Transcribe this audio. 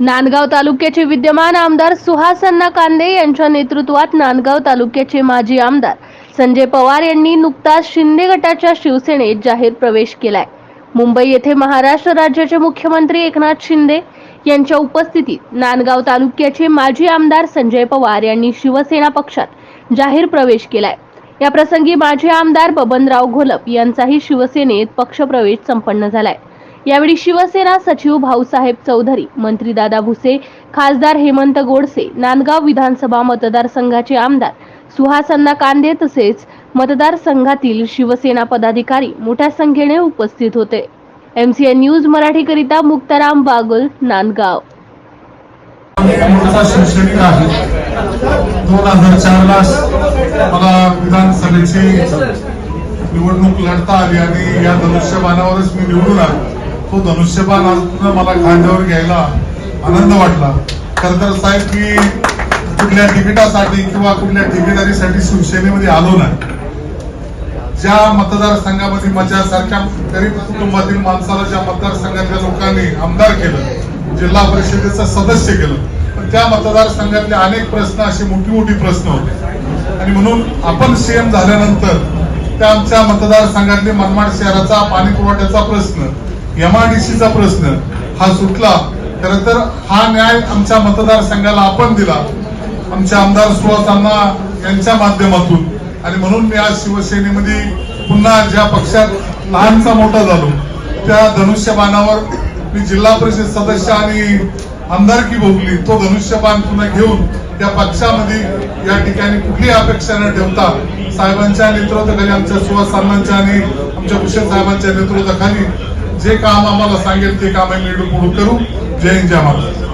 नांदगाव तालुक्याचे विद्यमान आमदार सुहासन्ना कांदे यांच्या नेतृत्वात नांदगाव तालुक्याचे माजी आमदार संजय पवार यांनी नुकताच शिंदे गटाच्या शिवसेनेत जाहीर प्रवेश केलाय. मुंबई येथे महाराष्ट्र राज्याचे मुख्यमंत्री एकनाथ शिंदे यांच्या उपस्थितीत नांदगाव तालुक्याचे माजी आमदार संजय पवार यांनी शिवसेना पक्षात जाहीर प्रवेश केलाय. या प्रसंगी माजी आमदार बबनराव घोलप यांचाही शिवसेनेत पक्षप्रवेश संपन्न झालाय. यावेळी शिवसेना सचिव भाऊसाहेब चौधरी मंत्री दादा भुसे खासदार हेमंत गोडसे नांदगाव विधानसभा मतदारसंघाचे आमदार सुहासन्ना कांदे तसेच मतदारसंघातील शिवसेना पदाधिकारी मोठ्या संख्येने उपस्थित होते. एमसीएन न्यूज मराठीकरिता मुक्ताराम बागुल नांदगाव. दोन हजार मला विधानसभेची निवडणूक लढता आली आणि या धनुष्यबाणावरच मी निवडून आलो. तो धनुष्यबाण आज पुन्हा मला खांद्यावर घ्यायला आनंद वाटला. खर तर साहेब मी कुठल्या तिकिटासाठी किंवा कुठल्या ठेकेदारीसाठी शिवसेनेमध्ये आलो नाही. ज्या मतदारसंघामध्ये माझ्यासारख्या गरीब कुटुंबातील माणसाला ज्या मतदारसंघातल्या लोकांनी आमदार केलं जिल्हा परिषदेचं सदस्य केलं पण त्या मतदारसंघातले अनेक प्रश्न असे मोठी मोठी प्रश्न होते. आणि म्हणून आपण सीएम झाल्यानंतर त्या आमच्या मतदारसंघातले मनमाड शहराचा पाणी पुरवठ्याचा प्रश्न एमआयडीसीचा प्रश्न हा सुटला. खर तर हा न्याय आमच्या मतदारसंघाला आपण दिला. आमचे आमदार सुहासांना यांच्या माध्यमातून. आणि म्हणून मी आज शिवसेनेमध्ये पुन्हा ज्या पक्षात लहानचा मोठा झालो त्या धनुष्यबाणावर मी जिल्हा परिषद सदस्य आणि आमदारकी भोगली तो धनुष्यबाण पुन्हा घेऊन त्या पक्षामध्ये या ठिकाणी कुठली अपेक्षा न ठेवता साहेबांच्या नेतृत्वाखाली आमच्या सुहास सामनांच्या आणि आमच्या भूषण साहेबांच्या नेतृत्वाखाली जे काम आम्हाला सांगेल ते काम आम्ही पुढे करू जय हिंद जय महाराज